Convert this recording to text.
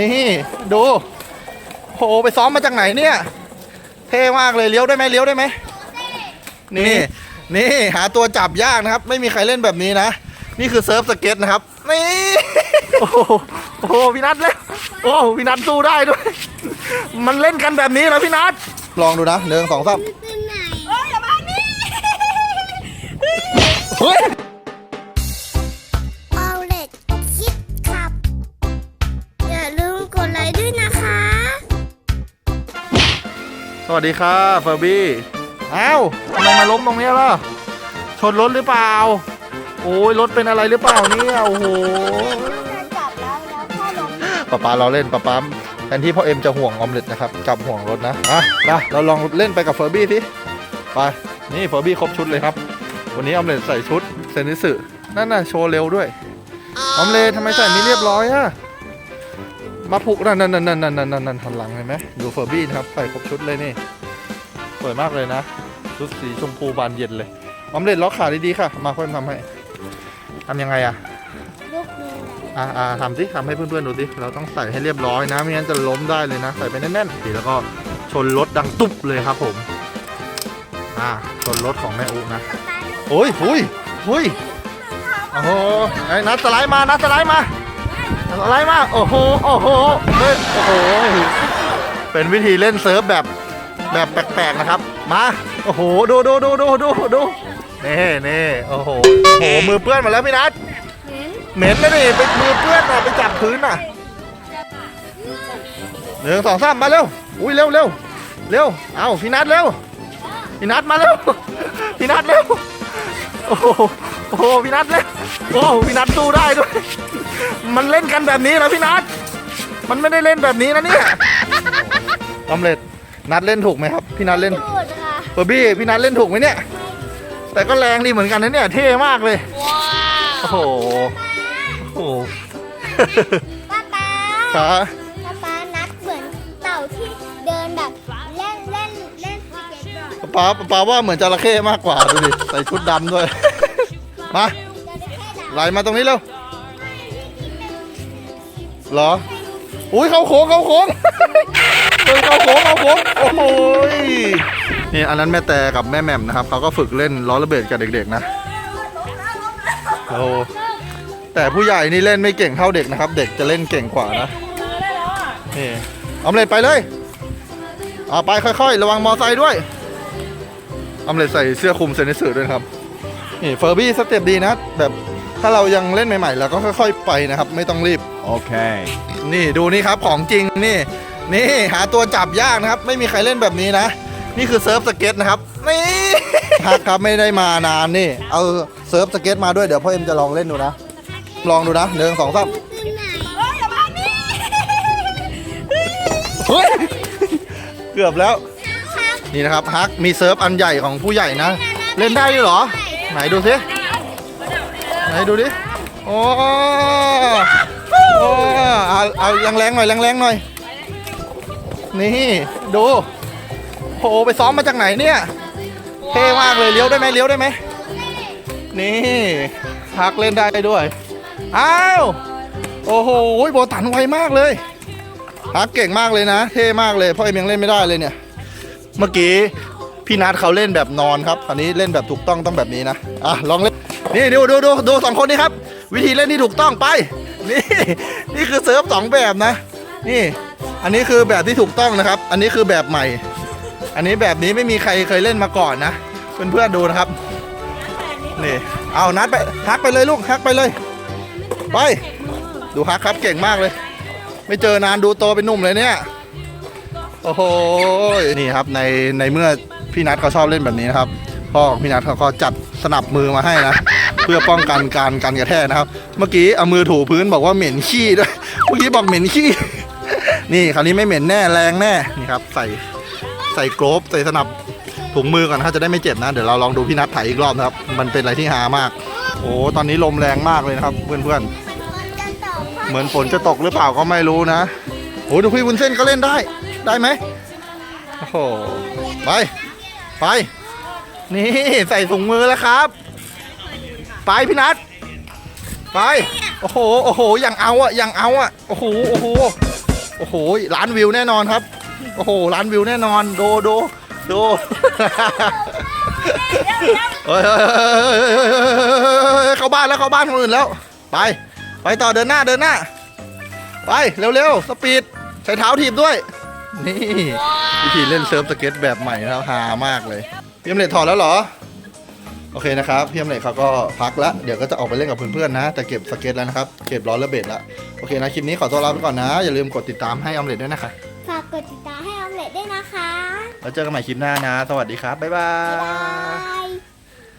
นี่ดูโหไปซ้อมมาจากไหนเนี่ย เท่มากเลยเลี้ยวได้ไหมเลี้ยวได้ไหมนี่ นี่หาตัวจับยากนะครับ ไม่มีใครเล่นแบบนี้นะ นี่คือเซิร์ฟสเก็ตนะครับ นี่ โอ้โหโอ้โหพี่นัทเล่นโอ้โหพี่นัทสู้ได้ด้วย มันเล่นกันแบบนี้แล้วพี่นัทลองดูนะหนึ่งสองสาม สวัสดีค่ะเฟอร์บี้อ้าวทำไมมาล้มตรงเนี้ยล่ะ ชนรถหรือเปล่า โอ้ยรถเป็นอะไรหรือเปล่าเนี่ยโอ้โหจะจับแล้วแล้วพ่อลงป๊าป๊าเราเล่นป๊าป๊าแทนที่พ่อเอ็มจะห่วงออมเล็ตนะครับจับห่วงรถนะอะนะเราลองเล่นไปกับเฟอร์บี้สิไปนี่เฟอร์บี้ครบชุดเลยครับ วันนี้ออมเล็ตใส่ชุดเซนิสึนั่นน่ะโชว์เร็วด้วยออมเล็ตทำไมใส่ไม่เรียบร้อยอะ มาผูกนั่นนั่นนั่นนั่นนั่นนั่นนั่นหันหลังเห็นไหมดูเฟอร์บี้นะครับใส่ครบชุดเลยนี่สวยมากเลยนะชุดสีชมพูบานเย็นเลยออมเล็ตล็อกขาดีๆค่ะ มาพ่อเอ็มทำให้ทำยังไงอะลูกดูแลอ่าอ่าทำสิทำให้เพื่อนๆดูสิเราต้องใส่ให้เรียบร้อยนะไม่งั้นจะล้มได้เลยนะ ใส่ไปแน่นๆแล้วก็ชนรถดังตุ๊บเลยครับผม อ่าชนรถของแม่อุนะโอ้ยหุยหุยโอ้โหไอ้นัดสไลด์มานัดสไลด์มา นัดสไลด์มาโอ้โหโอ้โหเฮ้ยโอ้โหเป็นวิธีเล่นเซิร์ฟแบบแบบแปลกๆนะครับ มาโอ้โหดูดูดูดูดูดูนี่นี่โอ้โหโอ้โหมือเปื้อนหมดแล้วพี่นัทเห็นเหม็นนะดิไปมือเปื้อนอะไปจับพื้นอะหนึ่งสองสามมาเร็วอุ้ยเร็วเร็วเร็วเอาพี่นัทเร็วพี่นัทมาเร็วพี่นัทเร็วโอ้โหโอ้โหพี่นัทเร็ว โอ้โหพี่นัทสู้ได้ด้วย มันเล่นกันแบบนี้แล้วพี่นัทมันไม่ได้เล่นแบบนี้นะเนี่ยออมเล็ตนัดเล่นถูกไหมครับ พี่นัทเล่นพูดค่ะเบอร์บี้พี่นัทเล่นถูกไหมเนี่ย แต่ก็แรงดีเหมือนกันนะเนี่ยเท่มากเลย ว้าโอ้โห โอ้โหป้าป๊าขาป้าป๊านัดเหมือนเต่าที่เดินแบบเล่นเล่นเล่นสเก็ตบอร์ดป้าป้าว่าเหมือนจระเข้มากกว่าดูดิใส่ชุดดำด้วย มาจะ ได้แค่ดาวไหลมาตรงนี้เร็วเหรออุ้ยเข้าโค้งเข้าโค้งเฮ้ยเข้าโค้งเข้าโค้งโอ้โหยนี่อันนั้นแม่แต่กับแม่แหม่มนะครับเขาก็ฝึกเล่นล้อระเบิดกับเด็กๆนะโอ้แต่ผู้ใหญ่นี่เล่นไม่เก่งเท่าเด็กนะครับ เด็กจะเล่นเก่งกว่านะนี่ออมเล็ตไปเลยเอาไปค่อยๆ ระวังมอไซค์ด้วยออมเล็ตใส่เสื้อคลุมเซนิสึด้วยนะครับนี่เฟอร์บี้สเต็ปดีนะแบบ ถ้าเรายังเล่นใหม่ๆเราก็ค่อย ๆ ไปนะครับ ไม่ต้องรีบ Okay. นี่ดูนี่ครับของจริงนี่ นี่หาตัวจับยากนะครับ ไม่มีใครเล่นแบบนี้นะ นี่คือเซิร์ฟสเก็ตนะครับนี่ฮักครับไม่ได้มานานนี่ เอาเซิร์ฟสเก็ตมาด้วยเดี๋ยวพ่อเอ็มจะลองเล่นดูนะ ลองดูนะหนึ่งสองสามเป็นไหนเอ้ยอย่ามานี่เฮ้ยเกือบแล้วครับนี่นะครับฮักมีเซิร์ฟอันใหญ่ของผู้ใหญ่นะ เล่นได้ด้วยเหรอ ไหนดูสิ ไหนดูดิ โอ้โอ้เอาเอาแรงๆหน่อยแรงๆหน่อย นี่ดู โหไปซ้อมมาจากไหนเนี่ย เท่มากเลยเลี้ยวได้ไหมเลี้ยวได้ไหม นี่ฮักเล่นได้ด้วย อ้าว โอ้โหโบตันไวมากเลยฮักเก่งมากเลยนะ เท่มากเลยพ่อเอ็มยังเล่นไม่ได้เลยเนี่ย เมื่อกี้ พี่นัทเขาเล่นแบบนอนครับอันนี้เล่นแบบถูกต้องต้องแบบนี้นะอะลองเล่นนี่ดูดูดูดูสองคนนี้ครับ วิธีเล่นที่ถูกต้องไป นี่นี่คือเซิร์ฟสองแบบนะ นี่ อันนี้คือแบบที่ถูกต้องนะครับ อันนี้คือแบบใหม่ อันนี้แบบนี้ไม่มีใครเคยเล่นมาก่อนนะเพื่อนๆดูนะครับนี่เอานัดไปฮักไปเลยลูกฮักไปเลย ไป ดูฮักครับเก่งมากเลย ไม่เจอนานดูโตเป็นหนุ่มเลยเนี่ยโอ้โหนี่ครับในในเมื่อ พี่นัทเขาชอบเล่นแบบนี้นะครับพ่อของพี่นัทเขาก็จัดสนับมือมาให้นะ เพื่อป้องกันการการกระแทกนะครับ เมื่อกี้เอามือถูพื้นบอกว่าเหม็นขี้ด้วยเมื่อกี้บอกเหม็นขี้ นี่คราวนี้ไม่เหม็นแน่แรงแน่นี่ครับ ใส่ใส่โกรบใส่สนับถุงมือก่อนนะครับจะได้ไม่เจ็บนะ เดี๋ยวเราลองดูพี่นัทไถอีกรอบนะครับ มันเป็นอะไรที่หามาก โอ้ตอนนี้ลมแรงมากเลยนะครับ เพื่อนๆ เหมือนฝนจะตกหรือเปล่าก็ไม่รู้นะโอ้ดูพี่วุ้นเส้นก็เล่นได้ ได้ไหมโอ้โหไป ไป นี่ใส่ถุงมือแล้วครับ ไปพี่นัทไป โอ้โห โอ้โห อย่างเอาอะอย่างเอาอะโอ้โห โอ้โหอ้โห ล้านวิวแน่นอนครับ โอ้โห ล้านวิวแน่นอน โดโดโดเฮ้ยเฮ้ยเฮ้ยเฮ้ยเฮ้ยเฮ้ยเข้าบ้านแล้วเข้าบ้านคนอื่นแล้ว ไป ไปต่อเดินหน้าเดินหน้า ไปเร็วๆ สปีด ใช้เท้าถีบด้วย นี่วิธีเล่นเซิร์ฟสเก็ตแบบใหม่นะครับฮามากเลยพี่อมเล็ตถอดแล้วเหรอ โอเคนะครับพี่อมเล็ตเขาก็พักแล้วเดี๋ยวก็จะออกไปเล่นกับเพื่อนๆนะ แต่เก็บสเก็ตแล้วนะครับ เก็บล้อและเบ็ดแล้วโอเคนะคลิปนี้ขอตัวลาไปก่อนนะ อย่าลืมกดติดตามให้ออมเล็ตด้วยนะคะฝากกดติดตามให้ออมเล็ตด้วยนะคะ แล้วเจอกันใหม่คลิปหน้านะ สวัสดีครับบ๊ายบาบ๊ายยบาย